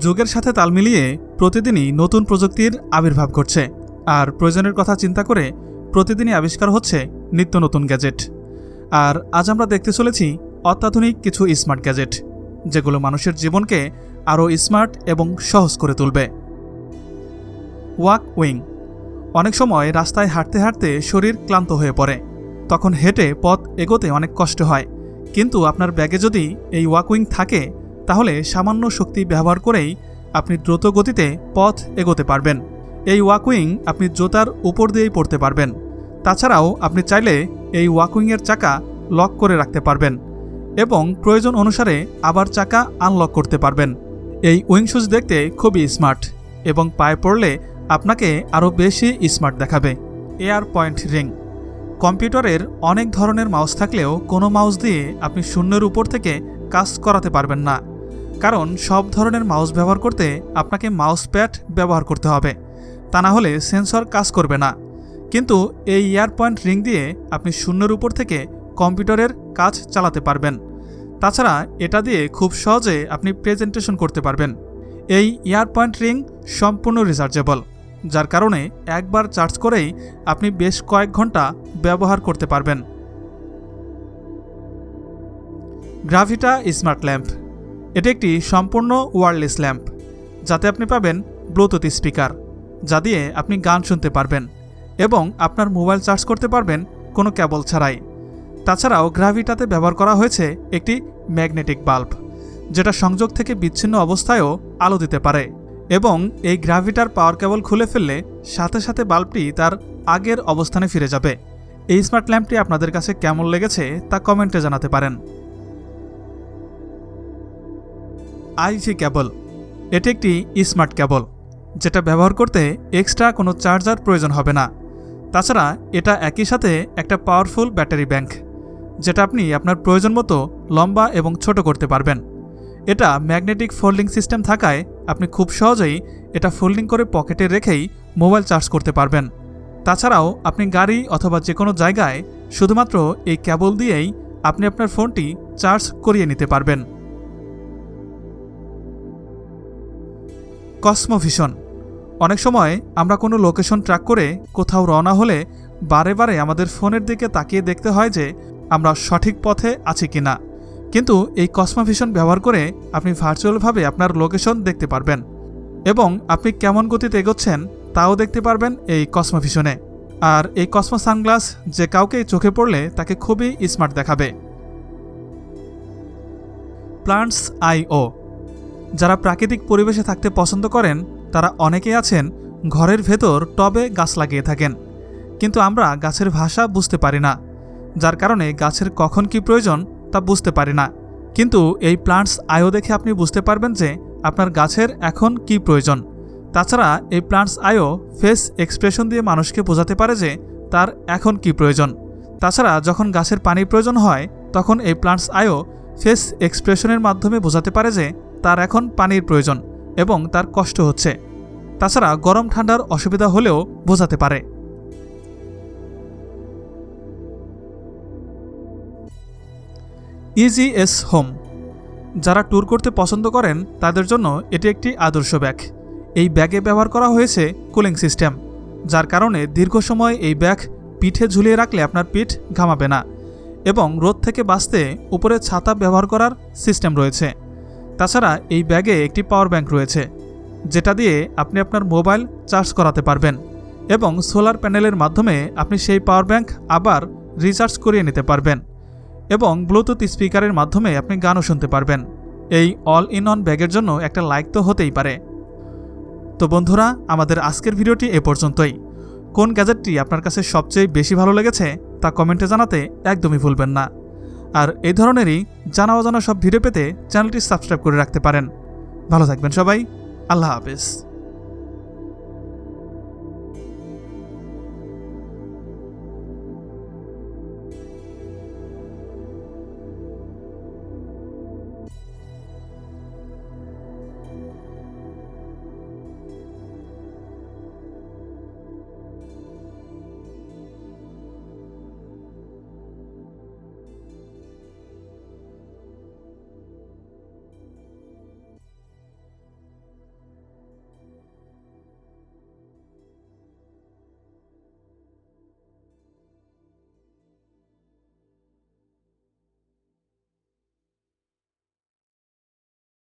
যুগের সাথে তাল মিলিয়ে প্রতিদিনই নতুন প্রযুক্তির আবির্ভাব ঘটছে। আর প্রয়োজনের কথা চিন্তা করে প্রতিদিনই আবিষ্কার হচ্ছে নিত্য নতুন গ্যাজেট। আর আজ আমরা দেখতে চলেছি অত্যাধুনিক কিছু স্মার্ট গ্যাজেট, যেগুলো মানুষের জীবনকে আরও স্মার্ট এবং সহজ করে তুলবে। Walk wing. অনেক সময় রাস্তায় হাঁটতে হাঁটতে শরীর ক্লান্ত হয়ে পড়ে। তখন হেঁটে পথ এগোতে অনেক কষ্ট হয়। কিন্তু আপনার ব্যাগে যদি এই ওয়াক উইং থাকে তাহলে সামান্য শক্তি ব্যবহার করেই আপনি দ্রুত গতিতে পথ এগোতে পারবেন। এই ওয়াকুইং আপনি জোতার উপর দিয়েই পড়তে পারবেন। তাছাড়াও আপনি চাইলে এই ওয়াকউইংয়ের চাকা লক করে রাখতে পারবেন এবং প্রয়োজন অনুসারে আবার চাকা আনলক করতে পারবেন। এই উইং শুজ দেখতে খুবই স্মার্ট এবং পায়ে পড়লে আপনাকে আরও বেশি স্মার্ট দেখাবে। এয়ার পয়েন্ট রিং কম্পিউটারের অনেক ধরনের মাউস থাকলেও কোনো মাউস দিয়ে আপনি শূন্যের উপর থেকে কাজ করাতে পারবেন না। কারণ সব ধরনের মাউস ব্যবহার করতে আপনাকে মাউস প্যাড ব্যবহার করতে হবে। তা না হলে সেন্সর কাজ করবে না। কিন্তু এই ইয়ার পয়েন্ট রিং দিয়ে আপনি শূন্যের উপর থেকে কম্পিউটারের কাজ চালাতে পারবেন। তাছাড়া এটা দিয়ে খুব সহজে আপনি প্রেজেন্টেশন করতে পারবেন। এই ইয়ার পয়েন্ট রিং সম্পূর্ণ রিচার্জেবল, যার কারণে একবার চার্জ করেই আপনি বেশ কয়েক ঘণ্টা ব্যবহার করতে পারবেন। Gravita smart lamp. এটি একটি সম্পূর্ণ ওয়্যারলেস ল্যাম্প, যাতে আপনি পাবেন ব্লুটুথ স্পিকার, যা দিয়ে আপনি গান শুনতে পারবেন এবং আপনার মোবাইল চার্জ করতে পারবেন কোনো কেবল ছাড়াই। তাছাড়াও গ্রাভিটাতে ব্যবহার করা হয়েছে একটি ম্যাগনেটিক বাল্ব, যেটা সংযোগ থেকে বিচ্ছিন্ন অবস্থায়ও আলো দিতে পারে এবং এই গ্রাভিটার পাওয়ার কেবল খুলে ফেললে সাথে সাথে বাল্বটি তার আগের অবস্থানে ফিরে যাবে। এই স্মার্ট ল্যাম্পটি আপনাদের কাছে কেমন লেগেছে তা কমেন্টে জানাতে পারেন। আইভি ক্যাবল এটি একটি স্মার্ট ক্যাবল যেটা ব্যবহার করতে এক্সট্রা কোনো চার্জার প্রয়োজন হবে না। তাছাড়া এটা একই সাথে একটা পাওয়ারফুল ব্যাটারি ব্যাংক, যেটা আপনি আপনার প্রয়োজন মতো লম্বা এবং ছোট করতে পারবেন। এটা ম্যাগনেটিক ফোল্ডিং সিস্টেম থাকায় আপনি খুব সহজেই এটা ফোল্ডিং করে পকেটে রেখেই মোবাইল চার্জ করতে পারবেন। তাছাড়াও আপনি গাড়ি অথবা যে কোনো জায়গায় শুধুমাত্র এই ক্যাবল দিয়েই আপনি আপনার ফোনটি চার্জ করিয়ে নিতে পারবেন। কসমোভিশন। অনেক সময় আমরা কোনো লোকেশন ট্র্যাক করে কোথাও রওনা হলে বারে বারে আমাদের ফোনের দিকে তাকিয়ে দেখতে হয় যে আমরা সঠিক পথে আছি কিনা। কিন্তু এই কসমোভিশন ব্যবহার করে আপনি ভার্চুয়ালভাবে আপনার লোকেশন দেখতে পারবেন এবং আপনি কেমন গতিতে এগোচ্ছেন তাও দেখতে পারবেন এই কসমোভিশনে। আর এই কসমো সানগ্লাস যে কাউকে চোখে পড়লে তাকে খুবই স্মার্ট দেখাবে। প্লান্টস আইও যারা প্রাকৃতিক পরিবেশে থাকতে পছন্দ করেন, তারা অনেকেই আছেন ঘরের ভেতর টবে গাছ লাগিয়ে থাকেন। কিন্তু আমরা গাছের ভাষা বুঝতে পারি না, যার কারণে গাছের কখন কি প্রয়োজন তা বুঝতে পারি না। কিন্তু এই প্লান্টস আয়ো দেখে আপনি বুঝতে পারবেন যে আপনার গাছের এখন কি প্রয়োজন। তাছাড়া এই প্লান্টস আয়ো ফেস এক্সপ্রেশন দিয়ে মানুষকে বোঝাতে পারে যে তার এখন কি প্রয়োজন। তাছাড়া যখন গাছের পানির প্রয়োজন হয়, তখন এই প্লান্টস আয়ো ফেস এক্সপ্রেশনের মাধ্যমে বোঝাতে পারে যে তার এখন পানির প্রয়োজন এবং তার কষ্ট হচ্ছে। তাছাড়া গরম ঠান্ডার অসুবিধা হলেও বোঝাতে পারে। ইজি এস হোম যারা ট্যুর করতে পছন্দ করেন, তাদের জন্য এটি একটি আদর্শ ব্যাগ। এই ব্যাগে ব্যবহার করা হয়েছে কুলিং সিস্টেম যার কারণে দীর্ঘ সময় এই ব্যাগ পিঠে ঝুলিয়ে রাখলে আপনার পিঠ ঘামাবে না এবং রোদ থেকে বাঁচতে উপরে ছাতা ব্যবহার করার সিস্টেম রয়েছে। তাছাড়া এই ব্যাগে একটি পাওয়ার ব্যাংক রয়েছে, যেটা দিয়ে আপনি আপনার মোবাইল চার্জ করাতে পারবেন এবং সোলার প্যানেলের মাধ্যমে আপনি সেই পাওয়ার ব্যাংক আবার রিচার্জ করিয়ে নিতে পারবেন এবং ব্লুটুথ স্পিকারের মাধ্যমে আপনি গানও শুনতে পারবেন। এই অল ইন অন ব্যাগের জন্য একটা লাইক তো হতেই পারে। তো বন্ধুরা, আমাদের আজকের ভিডিওটি এ পর্যন্তই। কোন গ্যাজেটটি আপনার কাছে সবচেয়ে বেশি ভালো লেগেছে তা কমেন্টে জানাতে একদমই ভুলবেন না। আর এই ধরনেরই জানা অজানা সব ভিডিও পেতে চ্যানেলটি সাবস্ক্রাইব করে রাখতে পারেন। ভালো থাকবেন সবাই। আল্লাহ হাফেজ।